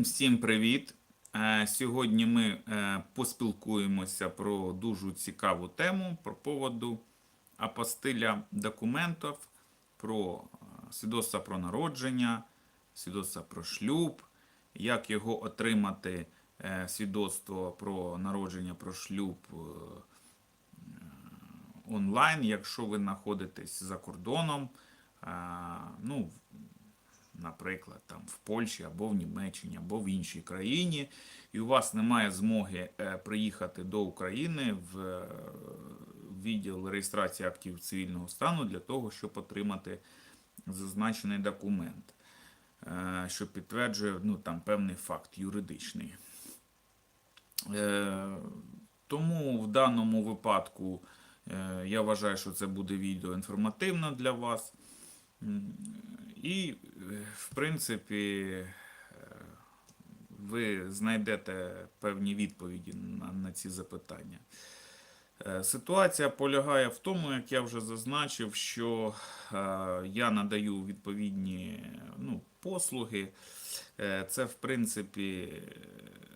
Всім привіт! Е, Сьогодні ми е, поспілкуємося про дуже цікаву тему про поводу апостиля документів, про е, свідоцтво про народження, свідоцтво про шлюб, як його отримати, свідоцтво про народження, про шлюб онлайн, якщо ви знаходитесь за кордоном. Ну, наприклад, там в Польщі або в Німеччині, або в іншій країні, і у вас немає змоги е, приїхати до України в е, відділ реєстрації актів цивільного стану для того, щоб отримати зазначений документ, е, що підтверджує ну, там, певний факт юридичний. Тому в даному випадку я вважаю, що це буде відео інформативно для вас. І, е, в принципі, е, ви знайдете певні відповіді на, на ці запитання. Е, Ситуація полягає в тому, як я вже зазначив, що я надаю відповідні ну, послуги. Це, в принципі,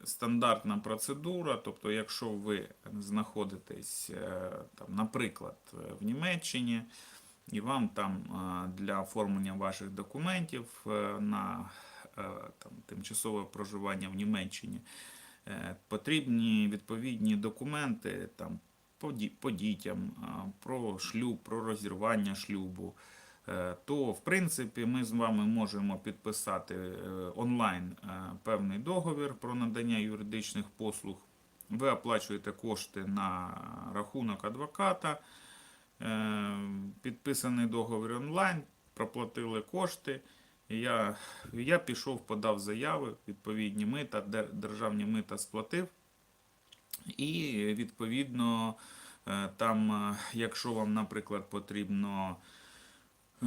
стандартна процедура. Тобто, якщо ви знаходитесь, там, наприклад, в Німеччині, і вам там для оформлення ваших документів е, на е, там, тимчасове проживання в Німеччині е, потрібні відповідні документи там, по, ді- по дітям, про шлюб, про розірвання шлюбу, то в принципі ми з вами можемо підписати онлайн певний договір про надання юридичних послуг. Ви оплачуєте кошти на рахунок адвоката, підписаний договір онлайн, проплатили кошти. Я, я пішов, подав заяви, відповідні мита, державні мита сплатив. І відповідно, е, там, е, якщо вам, наприклад, потрібно е,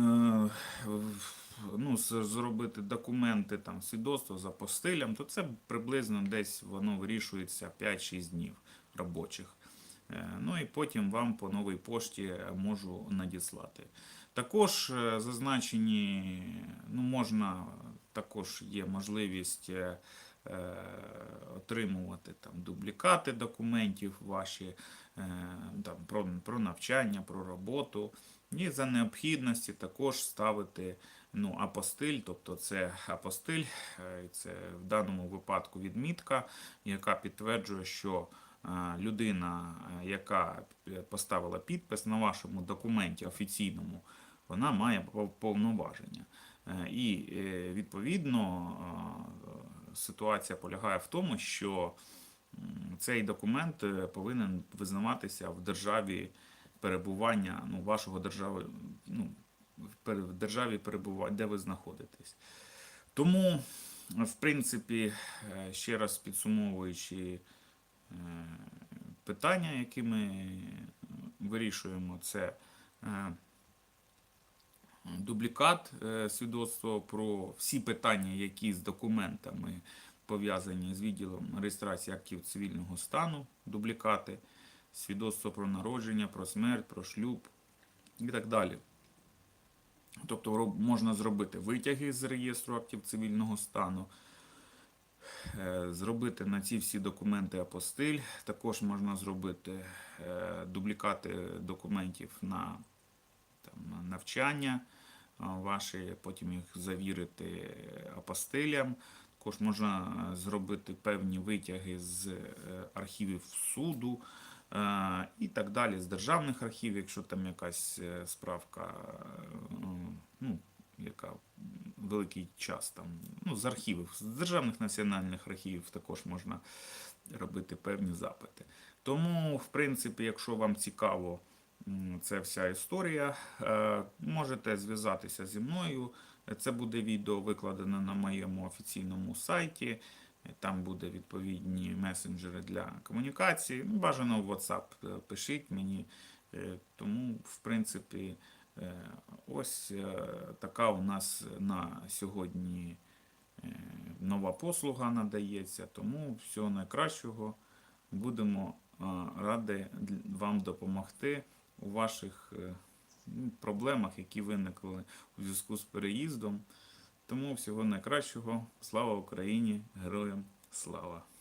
ну, зробити документи, там, свідоцтво за постилям, то це приблизно десь воно вирішується 5-6 днів робочих. Е, Ну і потім вам по новій пошті можу надіслати. Також е, зазначені, ну можна, також є можливість е, отримувати там дублікати документів ваші там, про, про навчання, про роботу. І за необхідності також ставити ну, апостиль, тобто це апостиль, це в даному випадку відмітка, яка підтверджує, що людина, е, яка е, поставила підпис на вашому документі офіційному, вона має повноваження. Е, І е, відповідно е, ситуація полягає в тому, що цей документ е, повинен визнаватися в державі перебування ну, вашого держави, ну, в державі перебування, де ви знаходитесь. Тому, в принципі, е, ще раз підсумовуючи е, питання, які ми е, вирішуємо, це е, дублікат е, свідоцтва про всі питання, які з документами пов'язані з відділом реєстрації актів цивільного стану, дублікати, свідоцтво про народження, про смерть, про шлюб і так далі. Тобто можна зробити витяги з реєстру актів цивільного стану, е, зробити на ці всі документи апостиль. Також можна зробити е, дублікати документів на там, навчання а, ваші, потім їх завірити апостилям. Також можна е, зробити певні витяги з е, архівів суду е, і так далі, з державних архівів, якщо там якась е, справка, е, ну, яка великий час там, ну, з архівів, з державних національних архівів також можна робити певні запити. Тому, в принципі, якщо вам цікаво ця вся історія, е, можете зв'язатися зі мною. Це буде відео викладено на моєму офіційному сайті. Там буде відповідні месенджери для комунікації. Бажано в WhatsApp е, пишіть мені. Е, Тому, в принципі, ось е, така у нас на сьогодні е, нова послуга надається. Тому всього найкращого. Будемо е, раді вам допомогти у ваших е, ну, проблемах, які виникли у зв'язку з переїздом. Тому всього найкращого. Слава Україні! Героям слава!